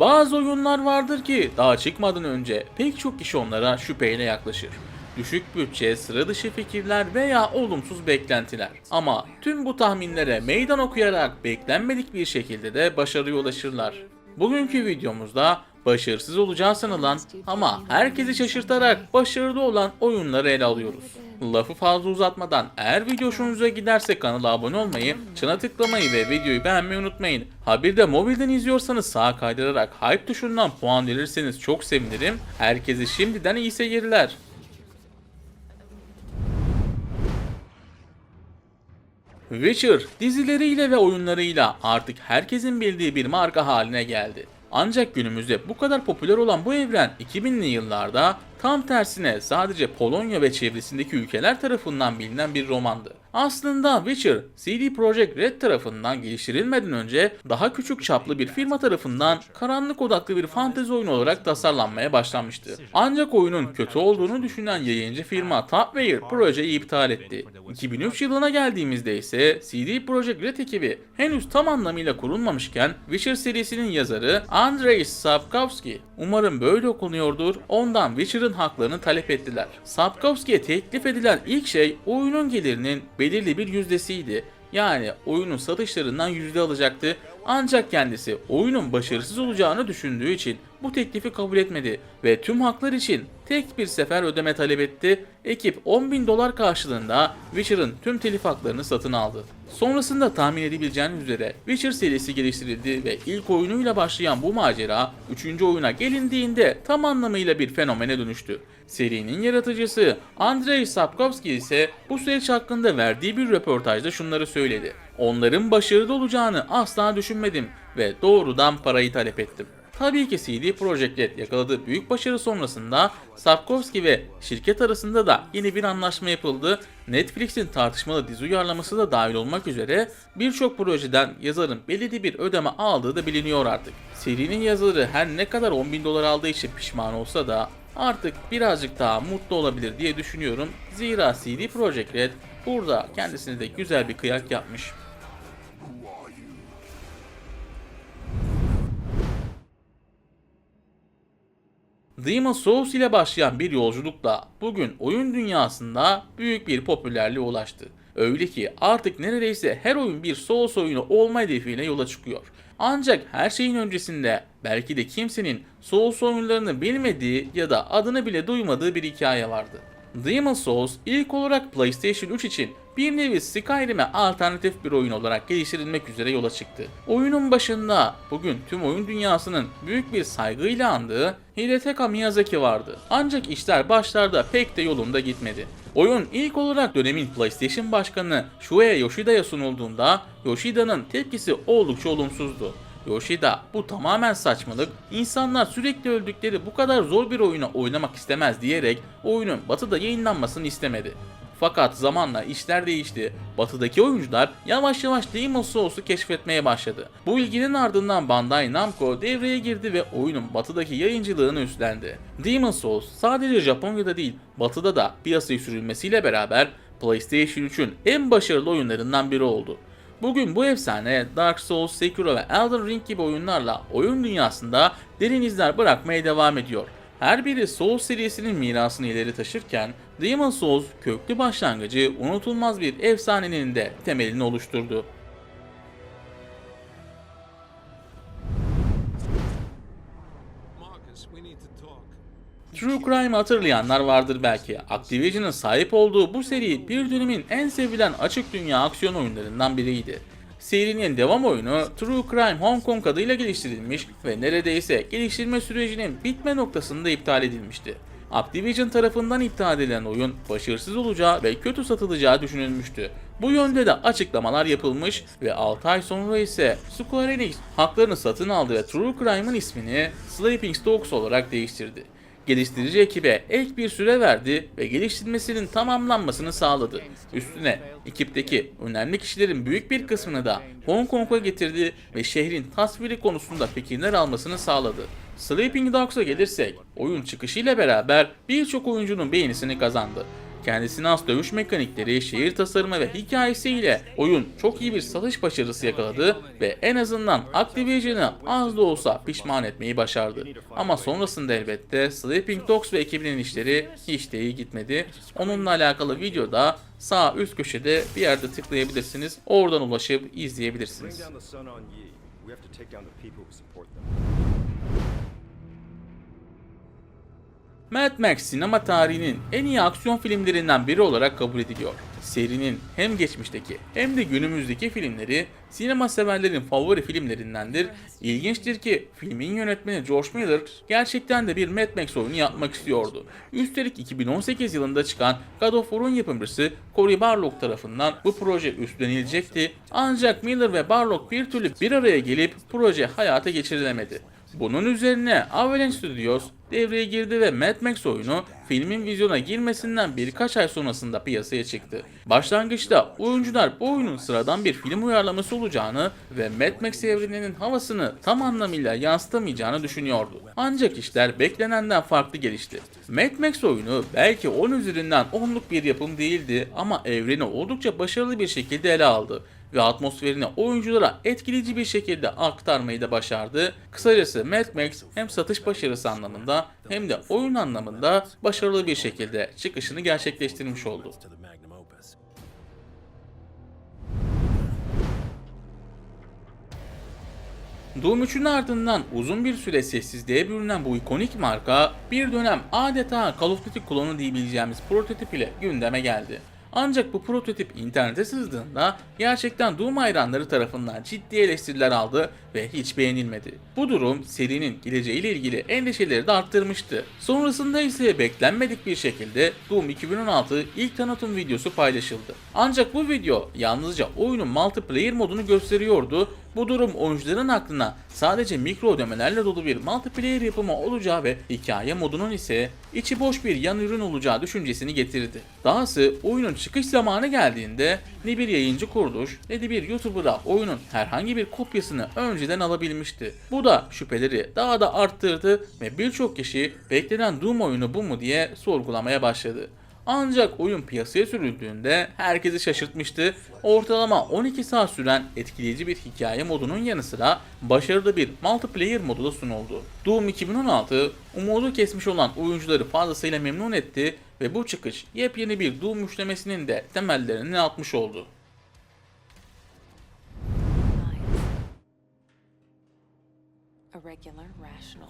Bazı oyunlar vardır ki daha çıkmadan önce pek çok kişi onlara şüpheyle yaklaşır. Düşük bütçe, sıra dışı fikirler veya olumsuz beklentiler. Ama tüm bu tahminlere meydan okuyarak beklenmedik bir şekilde de başarıya ulaşırlar. Bugünkü videomuzda başarısız olacağı sanılan ama herkesi şaşırtarak başarılı olan oyunları ele alıyoruz. Lafı fazla uzatmadan eğer video hoşunuza giderse kanala abone olmayı, çana tıklamayı ve videoyu beğenmeyi unutmayın. Ha bir de mobilden izliyorsanız sağa kaydırarak hype tuşundan puan verirseniz çok sevinirim. Herkese şimdiden iyi seyirler. Witcher dizileriyle ve oyunlarıyla artık herkesin bildiği bir marka haline geldi. Ancak günümüzde bu kadar popüler olan bu evren 2000'li yıllarda tam tersine sadece Polonya ve çevresindeki ülkeler tarafından bilinen bir romandı. Aslında Witcher, CD Projekt Red tarafından geliştirilmeden önce daha küçük çaplı bir firma tarafından karanlık odaklı bir fantezi oyunu olarak tasarlanmaya başlanmıştı. Ancak oyunun kötü olduğunu düşünen yayıncı firma Topware projeyi iptal etti. 2003 yılına geldiğimizde ise CD Projekt Red ekibi henüz tam anlamıyla kurulmamışken Witcher serisinin yazarı Andrei Sapkowski umarım böyle okunuyordur ondan Witcher'ın haklarını talep ettiler. Sapkowski'ye teklif edilen ilk şey oyunun gelirinin belirli bir yüzdesiydi. Yani oyunun satışlarından yüzde alacaktı ancak kendisi oyunun başarısız olacağını düşündüğü için bu teklifi kabul etmedi ve tüm haklar için tek bir sefer ödeme talep etti. Ekip 10 bin dolar karşılığında Witcher'ın tüm telif haklarını satın aldı. Sonrasında tahmin edebileceğiniz üzere Witcher serisi geliştirildi ve ilk oyunuyla başlayan bu macera 3. oyuna gelindiğinde tam anlamıyla bir fenomene dönüştü. Serinin yaratıcısı Andrei Sapkowski ise bu süreç hakkında verdiği bir röportajda şunları söyledi. Onların başarılı olacağını asla düşünmedim ve doğrudan parayı talep ettim. Tabii ki CD Projekt Red yakaladığı büyük başarı sonrasında Sapkowski ve şirket arasında da yeni bir anlaşma yapıldı. Netflix'in tartışmalı dizi uyarlaması da dahil olmak üzere birçok projeden yazarın belirli bir ödeme aldığı da biliniyor artık. Serinin yazarı her ne kadar 10 bin dolar aldığı için pişman olsa da artık birazcık daha mutlu olabilir diye düşünüyorum. Zira CD Projekt Red burada kendisine de güzel bir kıyak yapmış. Demon Souls ile başlayan bir yolculukla bugün oyun dünyasında büyük bir popülerliğe ulaştı. Öyle ki artık neredeyse her oyun bir Souls oyunu olma hedefiyle yola çıkıyor. Ancak her şeyin öncesinde belki de kimsenin Souls oyunlarını bilmediği ya da adını bile duymadığı bir hikaye vardı. Demon Souls ilk olarak PlayStation 3 için bir nevi Skyrim'e alternatif bir oyun olarak geliştirilmek üzere yola çıktı. Oyunun başında bugün tüm oyun dünyasının büyük bir saygıyla andığı Hidetaka Miyazaki vardı. Ancak işler başlarda pek de yolunda gitmedi. Oyun ilk olarak dönemin PlayStation başkanı Shueya Yoshida'ya sunulduğunda Yoshida'nın tepkisi oldukça olumsuzdu. Yoshida bu tamamen saçmalık, insanlar sürekli öldükleri bu kadar zor bir oyunu oynamak istemez diyerek oyunun batıda yayınlanmasını istemedi. Fakat zamanla işler değişti. Batıdaki oyuncular yavaş yavaş Demon Souls'u keşfetmeye başladı. Bu ilginin ardından Bandai Namco devreye girdi ve oyunun batıdaki yayıncılığını üstlendi. Demon Souls sadece Japonya'da değil batıda da piyasaya sürülmesiyle beraber PlayStation 3'ün en başarılı oyunlarından biri oldu. Bugün bu efsane Dark Souls, Sekiro ve Elden Ring gibi oyunlarla oyun dünyasında derin izler bırakmaya devam ediyor. Her biri Souls serisinin mirasını ileri taşırken Demon Souls köklü başlangıcı unutulmaz bir efsanenin de temelini oluşturdu. True Crime hatırlayanlar vardır belki. Activision'ın sahip olduğu bu seri bir dönemin en sevilen açık dünya aksiyon oyunlarından biriydi. Serinin devam oyunu True Crime Hong Kong adıyla geliştirilmiş ve neredeyse geliştirme sürecinin bitme noktasında iptal edilmişti. Activision tarafından iptal edilen oyun başarısız olacağı ve kötü satılacağı düşünülmüştü. Bu yönde de açıklamalar yapılmış ve 6 ay sonra ise Square Enix haklarını satın aldı ve True Crime'ın ismini Sleeping Dogs olarak değiştirdi geliştirici ekibe ek bir süre verdi ve geliştirmesinin tamamlanmasını sağladı. Üstüne ekipteki önemli kişilerin büyük bir kısmını da Hong Kong'a getirdi ve şehrin tasviri konusunda fikirler almasını sağladı. Sleeping Dogs'a gelirsek, oyun çıkışıyla beraber birçok oyuncunun beğenisini kazandı. kendisine has dövüş mekanikleri, şehir tasarımı ve hikayesiyle oyun çok iyi bir satış başarısı yakaladı ve en azından Activision'ı az da olsa pişman etmeyi başardı. Ama sonrasında elbette Sleeping Dogs ve ekibinin işleri hiç de iyi gitmedi. Onunla alakalı videoda sağ üst köşede bir yerde tıklayabilirsiniz. Oradan ulaşıp izleyebilirsiniz. Mad Max sinema tarihinin en iyi aksiyon filmlerinden biri olarak kabul ediliyor. Serinin hem geçmişteki hem de günümüzdeki filmleri sinema severlerin favori filmlerindendir. İlginçtir ki filmin yönetmeni George Miller gerçekten de bir Mad Max oyunu yapmak istiyordu. Üstelik 2018 yılında çıkan God of War'un yapımcısı Cory Barlog tarafından bu proje üstlenilecekti. Ancak Miller ve Barlog bir türlü bir araya gelip proje hayata geçirilemedi. Bunun üzerine Avalanche Studios devreye girdi ve Mad Max oyunu filmin vizyona girmesinden birkaç ay sonrasında piyasaya çıktı. Başlangıçta oyuncular bu oyunun sıradan bir film uyarlaması olacağını ve Mad Max evreninin havasını tam anlamıyla yansıtamayacağını düşünüyordu. Ancak işler beklenenden farklı gelişti. Mad Max oyunu belki 10 üzerinden 10'luk bir yapım değildi ama evreni oldukça başarılı bir şekilde ele aldı ve atmosferini oyunculara etkileyici bir şekilde aktarmayı da başardı. Kısacası Mad Max hem satış başarısı anlamında hem de oyun anlamında başarılı bir şekilde çıkışını gerçekleştirmiş oldu. Doom 3'ün ardından uzun bir süre sessizliğe bürünen bu ikonik marka bir dönem adeta Call of Duty klonu diyebileceğimiz prototip ile gündeme geldi. Ancak bu prototip internete sızdığında gerçekten Doom hayranları tarafından ciddi eleştiriler aldı ve hiç beğenilmedi. Bu durum serinin geleceğiyle ilgili endişeleri de arttırmıştı. Sonrasında ise beklenmedik bir şekilde Doom 2016 ilk tanıtım videosu paylaşıldı. Ancak bu video yalnızca oyunun multiplayer modunu gösteriyordu bu durum oyuncuların aklına sadece mikro ödemelerle dolu bir multiplayer yapımı olacağı ve hikaye modunun ise içi boş bir yan ürün olacağı düşüncesini getirdi. Dahası oyunun çıkış zamanı geldiğinde ne bir yayıncı kuruluş ne de bir YouTuber'a oyunun herhangi bir kopyasını önceden alabilmişti. Bu da şüpheleri daha da arttırdı ve birçok kişi beklenen Doom oyunu bu mu diye sorgulamaya başladı. Ancak oyun piyasaya sürüldüğünde herkesi şaşırtmıştı. Ortalama 12 saat süren etkileyici bir hikaye modunun yanı sıra başarılı bir multiplayer modu da sunuldu. Doom 2016 umudu kesmiş olan oyuncuları fazlasıyla memnun etti ve bu çıkış yepyeni bir Doom üçlemesinin de temellerini atmış oldu.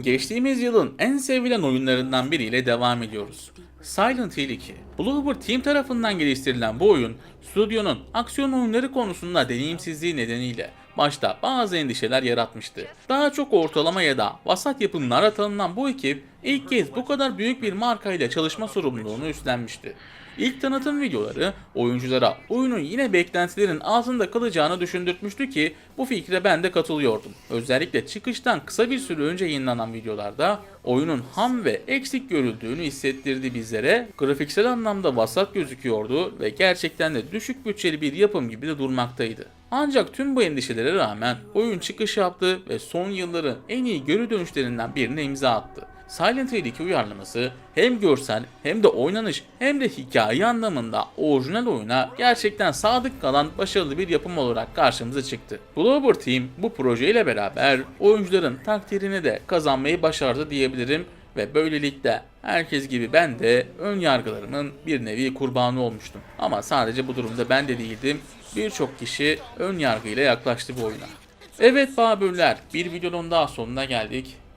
Geçtiğimiz yılın en sevilen oyunlarından biriyle devam ediyoruz. Silent Hill 2. Bloober Team tarafından geliştirilen bu oyun, stüdyonun aksiyon oyunları konusunda deneyimsizliği nedeniyle başta bazı endişeler yaratmıştı. Daha çok ortalama ya da vasat yapımlara tanınan bu ekip ilk kez bu kadar büyük bir markayla çalışma sorumluluğunu üstlenmişti. İlk tanıtım videoları oyunculara oyunun yine beklentilerin altında kalacağını düşündürtmüştü ki bu fikre ben de katılıyordum. Özellikle çıkıştan kısa bir süre önce yayınlanan videolarda oyunun ham ve eksik görüldüğünü hissettirdi bizlere. Grafiksel anlamda vasat gözüküyordu ve gerçekten de düşük bütçeli bir yapım gibi de durmaktaydı. Ancak tüm bu endişelere rağmen oyun çıkış yaptı ve son yılların en iyi geri dönüşlerinden birine imza attı. Silent Hill 2 uyarlaması hem görsel hem de oynanış hem de hikaye anlamında orijinal oyuna gerçekten sadık kalan başarılı bir yapım olarak karşımıza çıktı. Bloober Team bu projeyle beraber oyuncuların takdirini de kazanmayı başardı diyebilirim ve böylelikle herkes gibi ben de ön yargılarımın bir nevi kurbanı olmuştum. Ama sadece bu durumda ben de değildim. Birçok kişi ön yargıyla yaklaştı bu oyuna. Evet Babürler bir videonun daha sonuna geldik.